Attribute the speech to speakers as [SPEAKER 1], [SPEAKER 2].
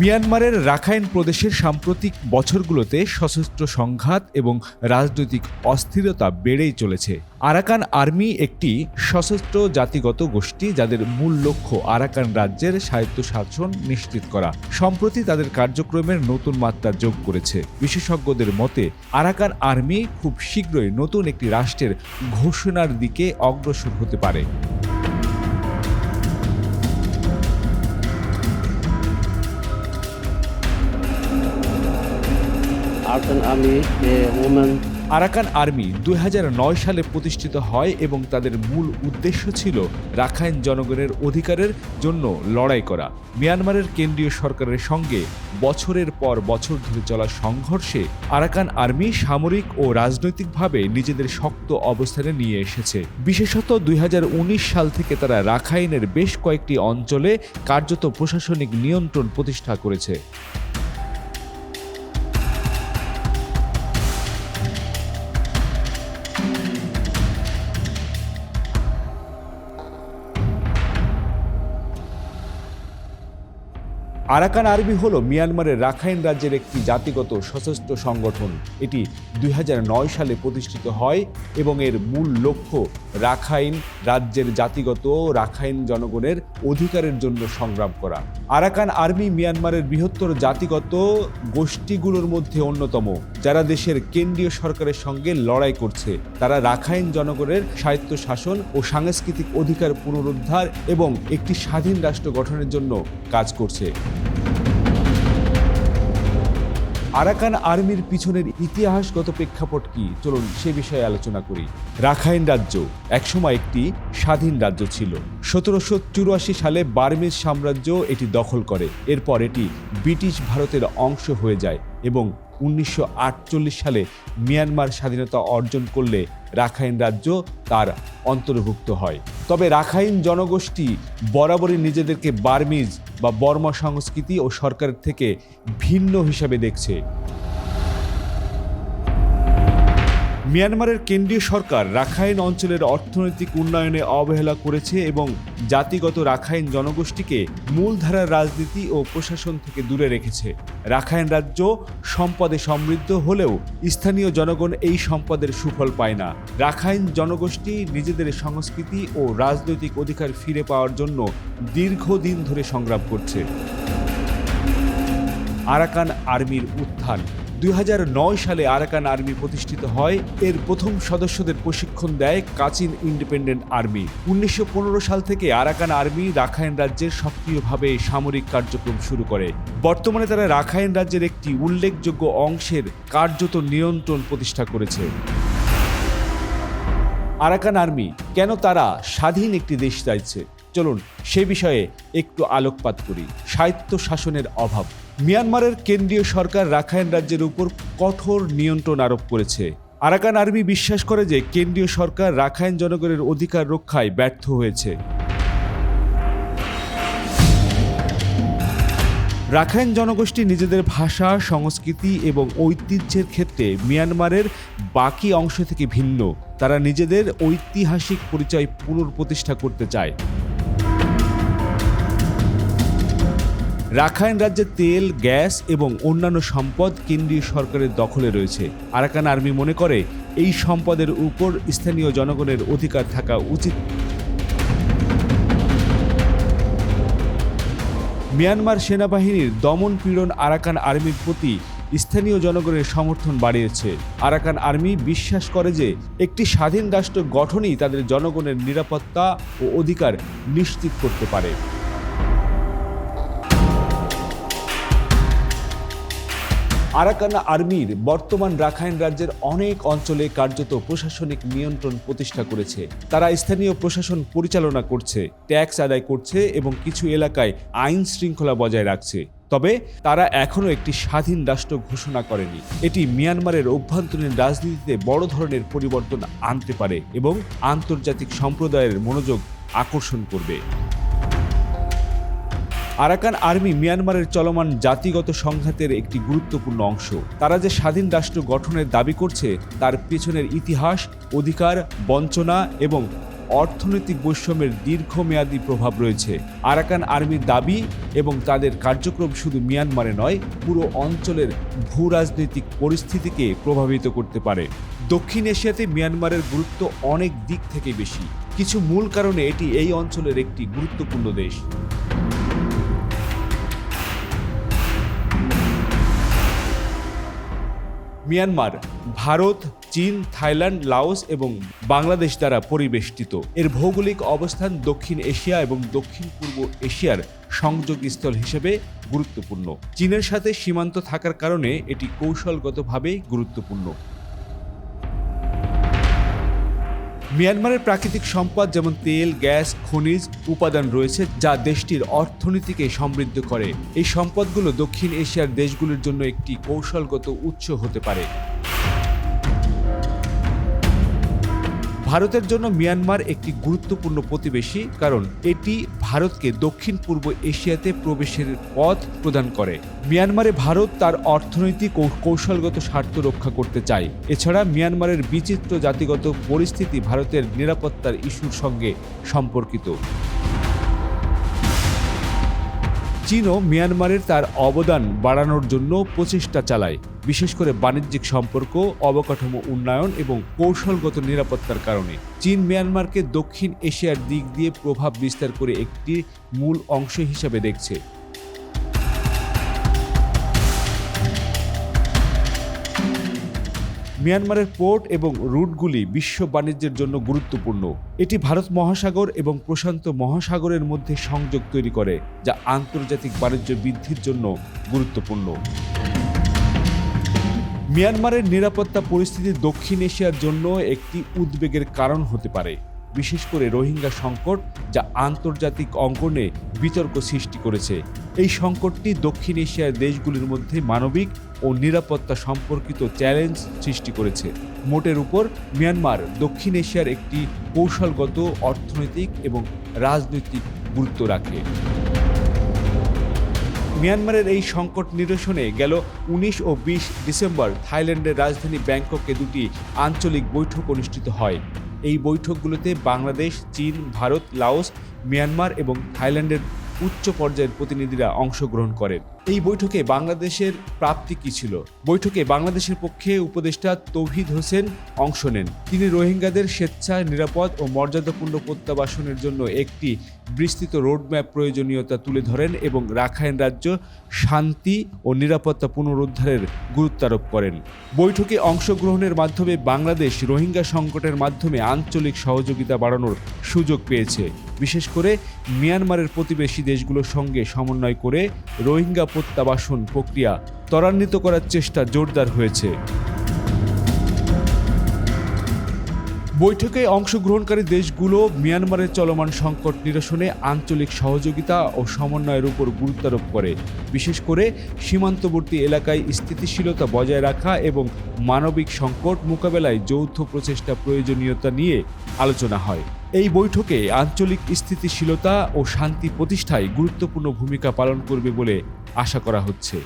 [SPEAKER 1] মিয়ানমারের রাখাইন প্রদেশের সাম্প্রতিক বছরগুলোতে সশস্ত্র সংঘাত এবং রাজনৈতিক অস্থিরতা বেড়েই চলেছে। আরাকান আর্মি একটি সশস্ত্র জাতিগত গোষ্ঠী যাদের মূল লক্ষ্য আরাকান রাজ্যের স্বায়ত্তশাসন নিশ্চিত করা। সম্প্রতি তাদের কার্যক্রমের নতুন মাত্রা যোগ করেছে। বিশেষজ্ঞদের মতে, আরাকান আর্মি খুব শীঘ্রই নতুন একটি রাষ্ট্রের ঘোষণার দিকে অগ্রসর হতে পারে। আরাকান আর্মি দুই হাজার নয় সালে প্রতিষ্ঠিত হয় এবং তাদের মূল উদ্দেশ্য ছিল রাখাইন জনগণের অধিকারের জন্য লড়াই করা। মিয়ানমারের কেন্দ্রীয় সরকারের সঙ্গে বছরের পর বছর ধরে চলা সংঘর্ষে আরাকান আর্মি সামরিক ও রাজনৈতিকভাবে নিজেদের শক্ত অবস্থানে নিয়ে এসেছে। বিশেষত দুই হাজার উনিশ সাল থেকে তারা রাখাইনের বেশ কয়েকটি অঞ্চলে কার্যত প্রশাসনিক নিয়ন্ত্রণ প্রতিষ্ঠা করেছে। আরাকান আর্মি হল মিয়ানমারের রাখাইন রাজ্যের একটি জাতিগত সশস্ত্র সংগঠন। এটি দুই হাজার নয় সালে প্রতিষ্ঠিত হয় এবং এর মূল লক্ষ্য রাখাইন রাজ্যের জাতিগত রাখাইন জনগণের অধিকারের জন্য সংগ্রাম করা। আরাকান আর্মি মিয়ানমারের বৃহত্তর জাতিগত গোষ্ঠীগুলোর মধ্যে অন্যতম, যারা দেশের কেন্দ্রীয় সরকারের সঙ্গে লড়াই করছে। তারা রাখাইন জনগণের স্বায়ত্তশাসন ও সাংস্কৃতিক অধিকার পুনরুদ্ধার এবং একটি স্বাধীন রাষ্ট্র গঠনের জন্য কাজ করছে। আরাকান আর্মির পিছনের ইতিহাসগত প্রেক্ষাপট কি? চলুন সে বিষয়ে আলোচনা করি। রাখাইন রাজ্য একসময় একটি স্বাধীন রাজ্য ছিল। সতেরোশো চুরাশি সালে বার্মিজ সাম্রাজ্য এটি দখল করে। এরপর এটি ব্রিটিশ ভারতের অংশ হয়ে যায় এবং উনিশশো আটচল্লিশ সালে মিয়ানমার স্বাধীনতা অর্জন করলে রাখাইন রাজ্য তার অন্তর্ভুক্ত হয়। তবে রাখাইন জনগোষ্ঠী বরাবরই নিজেদেরকে বার্মিজ বা বর্মা সংস্কৃতি ও সরকারের থেকে ভিন্ন হিসাবে দেখছে। মিয়ানমারের কেন্দ্রীয় সরকার রাখাইন অঞ্চলের অর্থনৈতিক উন্নয়নে অবহেলা করেছে এবং জাতিগত রাখাইন জনগোষ্ঠীকে মূলধারার রাজনীতি ও প্রশাসন থেকে দূরে রেখেছে। রাখাইন রাজ্য সম্পদে সমৃদ্ধ হলেও স্থানীয় জনগণ এই সম্পদের সুফল পায় না। রাখাইন জনগোষ্ঠী নিজেদের সংস্কৃতি ও রাজনৈতিক অধিকার ফিরে পাওয়ার জন্য দীর্ঘদিন ধরে সংগ্রাম করছে। আরাকান আর্মির উত্থান দু হাজার নয় সালে আরাকান আর্মি প্রতিষ্ঠিত হয়। এর প্রথম সদস্যদের প্রশিক্ষণ দেয় কাচিন ইন্ডিপেন্ডেন্ট আর্মি। উনিশশো পনেরো সাল থেকে আরাকান আর্মি রাখাইন রাজ্যের সক্রিয়ভাবে সামরিক কার্যক্রম শুরু করে। বর্তমানে তারা রাখাইন রাজ্যের একটি উল্লেখযোগ্য অংশের কার্যত নিয়ন্ত্রণ প্রতিষ্ঠা করেছে। আরাকান আর্মি, কেন তারা স্বাধীন একটি দেশ চাইছে? চলুন সে বিষয়ে একটু আলোকপাত করি। সাহিত্য শাসনের অভাব। মিয়ানমারের কেন্দ্রীয় সরকার রাখাইন রাজ্যের উপর কঠোর নিয়ন্ত্রণ আরোপ করেছে। আরাকান আর্মি বিশ্বাস করে যে কেন্দ্রীয় সরকার রাখাইন জনগণের অধিকার রক্ষায় ব্যর্থ হয়েছে। রাখাইন জনগোষ্ঠী নিজেদের ভাষা, সংস্কৃতি এবং ঐতিহ্যের ক্ষেত্রে মিয়ানমারের বাকি অংশ থেকে ভিন্ন। তারা নিজেদের ঐতিহাসিক পরিচয় পুনঃপ্রতিষ্ঠা করতে চায়। রাখাইন রাজ্যে তেল, গ্যাস এবং অন্যান্য সম্পদ কেন্দ্রীয় সরকারের দখলে রয়েছে। আরাকান আর্মি মনে করে, এই সম্পদের উপর স্থানীয় জনগণের অধিকার থাকা উচিত। মিয়ানমার সেনাবাহিনীর দমন পীড়ন আরাকান আর্মির প্রতি স্থানীয় জনগণের সমর্থন বাড়িয়েছে। আরাকান আর্মি বিশ্বাস করে যে, একটি স্বাধীন রাষ্ট্র গঠনই তাদের জনগণের নিরাপত্তা ও অধিকার নিশ্চিত করতে পারে। আরাকানা আর্মির বর্তমান রাখাইন রাজ্যের অনেক অঞ্চলে কার্যত প্রশাসনিক নিয়ন্ত্রণ প্রতিষ্ঠা করেছে। তারা স্থানীয় প্রশাসন পরিচালনা করছে, ট্যাক্স আদায় করছে এবং কিছু এলাকায় আইন শৃঙ্খলা বজায় রাখছে। তবে তারা এখনও একটি স্বাধীন রাষ্ট্র ঘোষণা করেনি। এটি মিয়ানমারের অভ্যন্তরীণ রাজনীতিতে বড় ধরনের পরিবর্তন আনতে পারে এবং আন্তর্জাতিক সম্প্রদায়ের মনোযোগ আকর্ষণ করবে। আরাকান আর্মি মিয়ানমারের চলমান জাতিগত সংঘাতের একটি গুরুত্বপূর্ণ অংশ। তারা যে স্বাধীন রাষ্ট্র গঠনের দাবি করছে, তার পেছনের ইতিহাস, অধিকার, বঞ্চনা এবং অর্থনৈতিক বৈষম্যের দীর্ঘমেয়াদী প্রভাব রয়েছে। আরাকান আর্মির দাবি এবং তাদের কার্যক্রম শুধু মিয়ানমারে নয়, পুরো অঞ্চলের ভূ রাজনৈতিক পরিস্থিতিকে প্রভাবিত করতে পারে। দক্ষিণ এশিয়াতে মিয়ানমারের গুরুত্ব অনেক দিক থেকে বেশি। কিছু মূল কারণে এটি এই অঞ্চলের একটি গুরুত্বপূর্ণ দেশ। মিয়ানমার, ভারত, চীন, থাইল্যান্ড, লাওস এবং বাংলাদেশ দ্বারা পরিবেষ্টিত। এর ভৌগোলিক অবস্থান দক্ষিণ এশিয়া এবং দক্ষিণ পূর্ব এশিয়ার সংযোগস্থল হিসেবে গুরুত্বপূর্ণ। চীনের সাথে সীমান্ত থাকার কারণে এটি কৌশলগতভাবে গুরুত্বপূর্ণ। মিয়ানমারের প্রাকৃতিক সম্পদ যেমন তেল, গ্যাস, খনিজ উপাদান রয়েছে যা দেশটির অর্থনীতিকে সমৃদ্ধ করে। এই সম্পদগুলো দক্ষিণ এশিয়ার দেশগুলির জন্য একটি কৌশলগত উৎস হতে পারে। ভারতের জন্য মিয়ানমার একটি গুরুত্বপূর্ণ প্রতিবেশী, কারণ এটি ভারতকে দক্ষিণ পূর্ব এশিয়াতে প্রবেশের পথ প্রদান করে। মিয়ানমারে ভারত তার অর্থনৈতিক ও কৌশলগত স্বার্থ রক্ষা করতে চায়। এছাড়া মিয়ানমারের বিচিত্র জাতিগত পরিস্থিতি ভারতের নিরাপত্তার ইস্যুর সঙ্গে সম্পর্কিত। চীনও মিয়ানমারের তার অবদান বাড়ানোর জন্য প্রচেষ্টা চালায়, বিশেষ করে বাণিজ্যিক সম্পর্ক, অবকাঠামো উন্নয়ন এবং কৌশলগত নিরাপত্তার কারণে। চীন মিয়ানমারকে দক্ষিণ এশিয়ার দিক দিয়ে প্রভাব বিস্তার করে একটি মূল অংশ হিসাবে দেখছে। মিয়ানমারের পোর্ট এবং রুটগুলি বিশ্ব বাণিজ্যের জন্য গুরুত্বপূর্ণ। এটি ভারত মহাসাগর এবং প্রশান্ত মহাসাগরের মধ্যে সংযোগ তৈরি করে, যা আন্তর্জাতিক বাণিজ্য বৃদ্ধির জন্য গুরুত্বপূর্ণ। মিয়ানমারের নিরাপত্তা পরিস্থিতি দক্ষিণ এশিয়ার জন্য একটি উদ্বেগের কারণ হতে পারে। বিশেষ করে রোহিঙ্গা সংকট যা আন্তর্জাতিক অঙ্গনে বিতর্ক সৃষ্টি করেছে। এই সংকটটি দক্ষিণ এশিয়ার দেশগুলির মধ্যে মানবিক ও নিরাপত্তা সম্পর্কিত চ্যালেঞ্জ সৃষ্টি করেছে। মোটের উপর মিয়ানমার দক্ষিণ এশিয়ার একটি কৌশলগত, অর্থনৈতিক এবং রাজনৈতিক গুরুত্ব রাখে। মিয়ানমারের এই সংকট নিরসনে গেল উনিশ ও বিশ ডিসেম্বর থাইল্যান্ডের রাজধানী ব্যাংককে দুটি আঞ্চলিক বৈঠক অনুষ্ঠিত হয়। এই বৈঠকগুলোতে বাংলাদেশ, চীন, ভারত, লাওস, মিয়ানমার এবং থাইল্যান্ডের উচ্চ পর্যায়ের প্রতিনিধিরা অংশগ্রহণ করেন। এই বৈঠকে বাংলাদেশের প্রাপ্তি কি ছিল? বৈঠকে বাংলাদেশের পক্ষে উপদেষ্টা তৌহিদ হোসেন অংশ নেন। তিনি রোহিঙ্গাদের স্বেচ্ছা নিরাপদ ও মর্যাদাপূর্ণ প্রত্যাবাসনের জন্য একটি বিস্তৃত রোডম্যাপ প্রয়োজনীয়তা তুলে ধরেন এবং রাখাইন রাজ্য শান্তি ও নিরাপত্তা পুনরুদ্ধারের গুরুত্বারোপ করেন। বৈঠকে অংশগ্রহণের মাধ্যমে বাংলাদেশ রোহিঙ্গা সংকটের মাধ্যমে আঞ্চলিক সহযোগিতা বাড়ানোর সুযোগ পেয়েছে। বিশেষ করে মিয়ানমারের প্রতিবেশী দেশগুলোর সঙ্গে সমন্বয় করে রোহিঙ্গা প্রত্যাবাসন প্রক্রিয়া ত্বরান্বিত করার চেষ্টা জোরদার হয়েছে। বৈঠকে অংশগ্রহণকারী দেশগুলো মিয়ানমারের চলমান সংকট নিরসনে আঞ্চলিক সহযোগিতা ও সমন্বয়ের উপর গুরুত্বারোপ করে। বিশেষ করে সীমান্তবর্তী এলাকায় স্থিতিশীলতা বজায় রাখা এবং মানবিক সংকট মোকাবেলায় যৌথ প্রচেষ্টা প্রয়োজনীয়তা নিয়ে আলোচনা হয়। এই বৈঠকে আঞ্চলিক স্থিতিশীলতা ও শান্তি প্রতিষ্ঠায় গুরুত্বপূর্ণ ভূমিকা পালন করবে বলে আশা করা হচ্ছে।